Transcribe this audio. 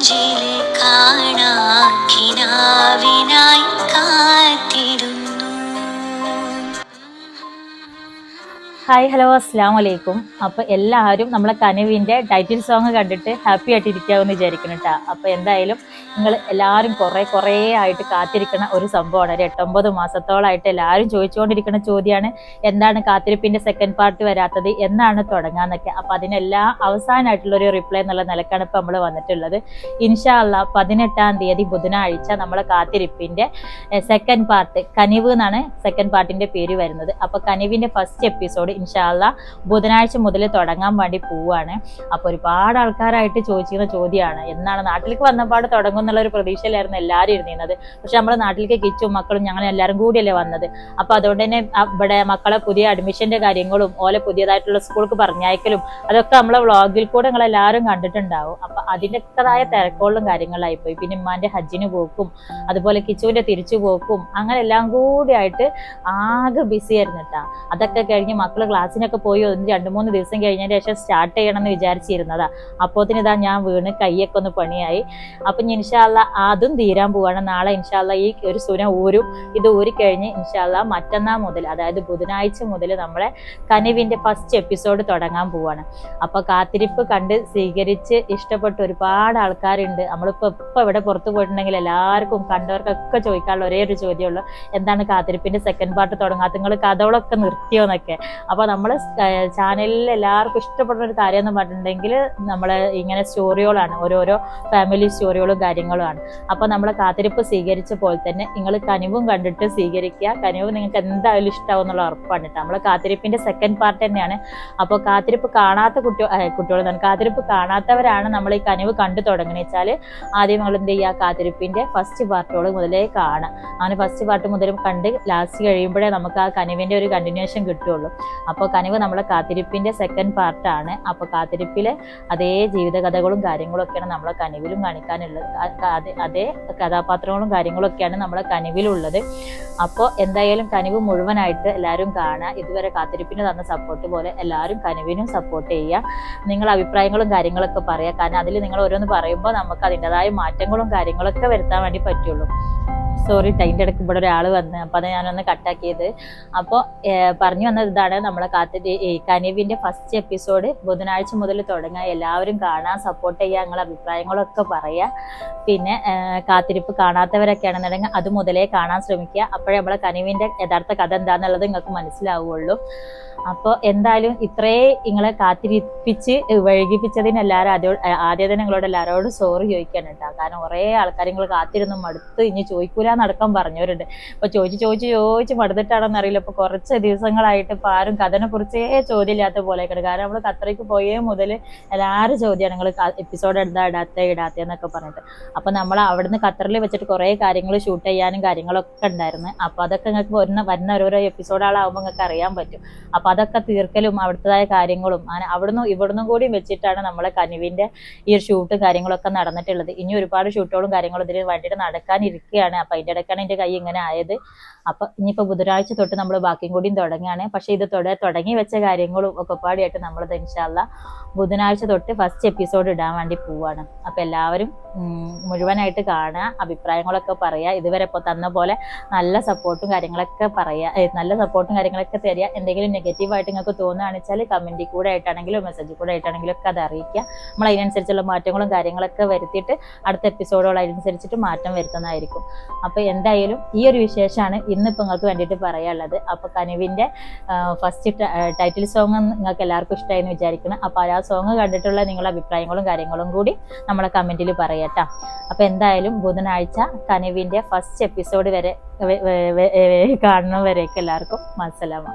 जीणा hi hello അസ്സാം വലൈക്കും അപ്പോൾ എല്ലാവരും നമ്മളെ കനവിന്റെ ടൈറ്റിൽ സോങ് കണ്ടിട്ട് ഹാപ്പി ആയിട്ട് ഇരിക്കാമെന്ന് വിചാരിക്കണം കേട്ടോ അപ്പോൾ എന്തായാലും നിങ്ങൾ എല്ലാവരും കുറേ കുറേ ആയിട്ട് കാത്തിരിക്കുന്ന ഒരു സംഭവമാണ്. ഒരു എട്ടൊമ്പത് മാസത്തോളായിട്ട് എല്ലാവരും ചോദിച്ചുകൊണ്ടിരിക്കുന്ന ചോദ്യമാണ് എന്താണ് കാത്തിരിപ്പിന്റെ സെക്കൻഡ് പാർട്ട് വരാത്തത് എന്നാണ് തുടങ്ങാന്നൊക്കെ. അപ്പോൾ അതിനെല്ലാം അവസാനമായിട്ടുള്ള ഒരു റിപ്ലൈ എന്നുള്ള നിലക്കാണ് ഇപ്പോൾ നമ്മൾ വന്നിട്ടുള്ളത്. ഇൻഷാ പതിനെട്ടാം തീയതി ബുധനാഴ്ച നമ്മളെ കാത്തിരിപ്പിന്റെ സെക്കൻഡ് പാർട്ട് കനിവ് എന്നാണ് സെക്കൻഡ് പാർട്ടിന്റെ പേര് വരുന്നത്. അപ്പോൾ കനിവിന്റെ ഫസ്റ്റ് എപ്പിസോഡ് ഇൻഷാല്ല ബുധനാഴ്ച മുതൽ തുടങ്ങാൻ വേണ്ടി പോവുകയാണ് അപ്പോൾ ഒരുപാട് ആൾക്കാരായിട്ട് ചോദിച്ചിരുന്ന ചോദ്യമാണ്. എന്നാണ് നാട്ടിലേക്ക് വന്നപാട് തുടങ്ങും എന്നുള്ള ഒരു പ്രതീക്ഷയിലായിരുന്നു എല്ലാവരും ഇരുന്നിരുന്നത്. പക്ഷെ നമ്മുടെ നാട്ടിലേക്ക് കിച്ചും മക്കളും ഞങ്ങൾ എല്ലാവരും കൂടിയല്ലേ വന്നത്. അപ്പോൾ അതുകൊണ്ട് തന്നെ ഇവിടെ മക്കളെ പുതിയ അഡ്മിഷന്റെ കാര്യങ്ങളും ഓലെ പുതിയതായിട്ടുള്ള സ്കൂൾക്ക് പറഞ്ഞയക്കലും അതൊക്കെ നമ്മളെ വ്ളോഗിൽ കൂടെ നിങ്ങൾ എല്ലാവരും കണ്ടിട്ടുണ്ടാവും. അപ്പോൾ അതിന്റെതായ തിരക്കുകളും കാര്യങ്ങളായി പോയി പിന്നെ ഉമ്മാന്റെ ഹജ്ജിന് പോക്കും അതുപോലെ കിച്ചുവിന്റെ തിരിച്ചു പോക്കും അങ്ങനെ എല്ലാം കൂടിയായിട്ട് ആകെ ബിസി ആയിരുന്നു കേട്ടാ അതൊക്കെ കഴിഞ്ഞ് മക്കൾ ക്ലാസ്സിനൊക്കെ പോയി ഒന്ന് രണ്ട് മൂന്ന് ദിവസം കഴിഞ്ഞതിന് ശേഷം സ്റ്റാർട്ട് ചെയ്യണം എന്ന് വിചാരിച്ചിരുന്നതാ. അപ്പോത്തിന് ഇതാ ഞാൻ വീണ് കൈയൊക്കെ ഒന്ന് പണിയായി. അപ്പൊ ഇൻഷാല്ല അതും തീരാൻ പോവാണ്. നാളെ ഇൻഷാല്ല ഈ ഒരു സുന ഊരും ഇത് ഊരി കഴിഞ്ഞ് ഇൻഷാല്ല മറ്റന്നാൾ മുതൽ അതായത് ബുധനാഴ്ച മുതൽ നമ്മളെ കനിവിന്റെ ഫസ്റ്റ് എപ്പിസോഡ് തുടങ്ങാൻ പോവാണ്. അപ്പോൾ കാത്തിരിപ്പ് കണ്ട് സ്വീകരിച്ച് ഇഷ്ടപ്പെട്ട ഒരുപാട് ആൾക്കാരുണ്ട്. നമ്മളിപ്പോ ഇപ്പൊ ഇവിടെ പുറത്ത് പോയിട്ടുണ്ടെങ്കിൽ എല്ലാവർക്കും കണ്ടവർക്കൊക്കെ ചോദിക്കാനുള്ള ഒരേ ഒരു ചോദ്യമുള്ളൂ. എന്താണ് കാത്തിരിപ്പിന്റെ സെക്കൻഡ് പാർട്ട് തുടങ്ങാത്ത നിങ്ങൾ കഥകളൊക്കെ നിർത്തിയോന്നൊക്കെ അപ്പൊ നമ്മൾ ചാനലിൽ എല്ലാവർക്കും ഇഷ്ടപ്പെടുന്ന ഒരു കാര്യം എന്ന് പറഞ്ഞിട്ടുണ്ടെങ്കിൽ നമ്മൾ ഇങ്ങനെ സ്റ്റോറികളാണ് ഓരോരോ ഫാമിലി സ്റ്റോറികളും കാര്യങ്ങളുമാണ്. അപ്പൊ നമ്മളെ കാത്തിരിപ്പ് സ്വീകരിച്ച പോലെ തന്നെ നിങ്ങൾ കനിവും കണ്ടിട്ട് സ്വീകരിക്കുക. കനിവ് നിങ്ങൾക്ക് എന്തായാലും ഇഷ്ടമാവും എന്നുള്ള ഉറപ്പാണ് കേട്ടോ. നമ്മളെ കാത്തിരിപ്പിന്റെ സെക്കൻഡ് പാർട്ട് തന്നെയാണ്. അപ്പോൾ കാത്തിരിപ്പ് കാണാത്ത കുട്ടികൾ കുട്ടികൾ തന്നെ കാത്തിരിപ്പ് കാണാത്തവരാണ് നമ്മൾ ഈ കനിവ് കണ്ടു തുടങ്ങുന്നത്. വെച്ചാൽ ആദ്യം നമ്മൾ എന്ത് ചെയ്യുക? കാത്തിരിപ്പിന്റെ ഫസ്റ്റ് പാർട്ടുകൾ മുതലേ കാണാം അങ്ങനെ ഫസ്റ്റ് പാർട്ട് മുതലും കണ്ട് ലാസ്റ്റ് കഴിയുമ്പോഴേ നമുക്ക് ആ കനിവിന്റെ ഒരു കണ്ടിന്യൂഷൻ കിട്ടുള്ളൂ അപ്പോൾ കനിവ് നമ്മളെ കാത്തിരിപ്പിന്റെ സെക്കൻഡ് പാർട്ടാണ് അപ്പോൾ കാത്തിരിപ്പിലെ അതേ ജീവിതകഥകളും കാര്യങ്ങളും ഒക്കെയാണ് നമ്മളെ കനിവിലും കാണിക്കാനുള്ളത്. അതേ കഥാപാത്രങ്ങളും കാര്യങ്ങളൊക്കെയാണ് നമ്മളെ കനിവിലുള്ളത്. അപ്പോൾ എന്തായാലും കനിവ് മുഴുവനായിട്ട് എല്ലാവരും കാണുക. ഇതുവരെ കാത്തിരിപ്പിന് തന്ന സപ്പോർട്ട് പോലെ എല്ലാവരും കനിവിനും സപ്പോർട്ട് ചെയ്യുക. നിങ്ങൾ അഭിപ്രായങ്ങളും കാര്യങ്ങളൊക്കെ പറയുക. കാരണം അതിൽ നിങ്ങൾ ഓരോന്ന് പറയുമ്പോൾ നമുക്ക് അതിന്റെതായ മാറ്റങ്ങളും കാര്യങ്ങളൊക്കെ വരുത്താൻ വേണ്ടി പറ്റുള്ളൂ. സോറി ടൈന്റെ ഇടയ്ക്ക് ഇവിടെ ഒരാൾ വന്ന് അപ്പോൾ അത് ഞാനൊന്ന് കട്ടാക്കിയത് അപ്പോൾ പറഞ്ഞു വന്നത് ഇതാണ് നമ്മളെ ഈ കനീവിന്റെ ഫസ്റ്റ് എപ്പിസോഡ് ബുധനാഴ്ച മുതൽ തുടങ്ങുക. എല്ലാവരും കാണാൻ സപ്പോർട്ട് ചെയ്യുക നിങ്ങളെ അഭിപ്രായങ്ങളൊക്കെ പറയുക. പിന്നെ കാത്തിരിപ്പ് കാണാത്തവരൊക്കെ ആണെന്നുണ്ടെങ്കിൽ അത് മുതലേ കാണാൻ ശ്രമിക്കുക. അപ്പോഴേ നമ്മളെ കനീവിന്റെ യഥാർത്ഥ കഥ എന്താണെന്നുള്ളത് നിങ്ങൾക്ക് മനസ്സിലാവുള്ളൂ. അപ്പോൾ എന്തായാലും ഇത്രേ നിങ്ങളെ കാത്തിരിപ്പിച്ച് വൈകിപ്പിച്ചതിന് എല്ലാവരും ആദ്യ ആദ്യം തന്നെ നിങ്ങളോട് എല്ലാവരോടും സോറി ചോദിക്കാൻ കേട്ടോ. കാരണം കുറേ ആൾക്കാർ നിങ്ങൾ കാത്തിരുന്നു മടുത്ത് ഇനി ചോദിക്കൂല നടക്കാൻ പറഞ്ഞവരുണ്ട്. അപ്പോൾ ചോദിച്ച് ചോദിച്ച് ചോദിച്ച് മടുത്തിട്ടാണെന്ന് അറിയില്ല. ഇപ്പോൾ കുറച്ച് ദിവസങ്ങളായിട്ട് ഇപ്പോൾ ആരും കഥനെ കുറിച്ചേ ചോദ്യമില്ലാത്ത പോലെയൊക്കെ കാരണം നമ്മൾ കത്രയ്ക്ക് പോയേ മുതൽ എല്ലാവരും ചോദ്യമാണ് നിങ്ങൾ എപ്പിസോഡ് എടുത്താ ഇടാത്ത ഇടാത്ത എന്നൊക്കെ പറഞ്ഞിട്ട്. അപ്പോൾ നമ്മൾ അവിടുന്ന് ഖത്തറിൽ വെച്ചിട്ട് കുറേ കാര്യങ്ങൾ ഷൂട്ട് ചെയ്യാനും കാര്യങ്ങളൊക്കെ ഉണ്ടായിരുന്നു. അപ്പോൾ അതൊക്കെ നിങ്ങൾക്ക് വരുന്ന വരുന്ന ഓരോരോ എപ്പിസോഡുകളാകുമ്പോൾ നിങ്ങൾക്ക് അറിയാൻ പറ്റും. അപ്പോൾ അതൊക്കെ തീർക്കലും അവിടുത്തേതായ കാര്യങ്ങളും അങ്ങനെ അവിടുന്ന് ഇവിടുന്നും കൂടി വെച്ചിട്ടാണ് നമ്മളെ കനിവിന്റെ ഈ ഷൂട്ടും കാര്യങ്ങളൊക്കെ നടന്നിട്ടുള്ളത്. ഇനി ഒരുപാട് ഷൂട്ടുകളും കാര്യങ്ങളും ഇതിന് വേണ്ടിയിട്ട് നടക്കാനിരിക്കുകയാണ് അപ്പോൾ അതിന്റെ ഇടയ്ക്കാണ് എന്റെ കൈ ഇങ്ങനെ ആയത്. അപ്പോൾ ഇനിയിപ്പോൾ ബുധനാഴ്ച തൊട്ട് നമ്മൾ ബാക്കിയും കൂടിയും തുടങ്ങുകയാണ്. പക്ഷേ ഇത് തുട തുടങ്ങി വെച്ച കാര്യങ്ങളും ഒക്കെ പാടിയായിട്ട് നമ്മളത് ഇൻഷാല്ല ബുധനാഴ്ച തൊട്ട് ഫസ്റ്റ് എപ്പിസോഡ് ഇടാൻ വേണ്ടി പോവാണ്. അപ്പോൾ എല്ലാവരും മുഴുവനായിട്ട് കാണുക അഭിപ്രായങ്ങളൊക്കെ പറയുക ഇതുവരെ ഇപ്പോൾ തന്ന പോലെ നല്ല സപ്പോർട്ടും കാര്യങ്ങളൊക്കെ പറയുക നല്ല സപ്പോർട്ടും കാര്യങ്ങളൊക്കെ തരിക. എന്തെങ്കിലും നെഗറ്റീവായിട്ട് നിങ്ങൾക്ക് തോന്നുകയാണെന്ന് വെച്ചാൽ കമന്റിൽ കൂടെ ആയിട്ടാണെങ്കിലും മെസ്സേജിൽ കൂടെ ആയിട്ടാണെങ്കിലും ഒക്കെ അത് അറിയിക്കുക. നമ്മൾ അതിനനുസരിച്ചുള്ള മാറ്റങ്ങളും കാര്യങ്ങളൊക്കെ വരുത്തിയിട്ട് അടുത്ത എപ്പിസോഡുകൾ അതിനനുസരിച്ചിട്ട് മാറ്റം വരുത്തുന്നതായിരിക്കും. അപ്പോൾ എന്തായാലും ഈ ഒരു വിശേഷമാണ് ഇന്നിപ്പോൾ നിങ്ങൾക്ക് വേണ്ടിയിട്ട് പറയാനുള്ളത്. അപ്പോൾ കനുവിന്റെ ഫസ്റ്റ് ടൈറ്റിൽ സോങ് നിങ്ങൾക്ക് എല്ലാവർക്കും ഇഷ്ടമായി എന്ന് വിചാരിക്കണം അപ്പോൾ ആ സോങ് കണ്ടിട്ടുള്ള നിങ്ങളുടെ അഭിപ്രായങ്ങളും കാര്യങ്ങളും കൂടി നമ്മളെ കമന്റിൽ പറയട്ടോ. അപ്പോൾ എന്തായാലും ബുധനാഴ്ച കനുവിന്റെ ഫസ്റ്റ് എപ്പിസോഡ് വരെ കാണുന്നവരെയൊക്കെ എല്ലാവർക്കും മസലാമ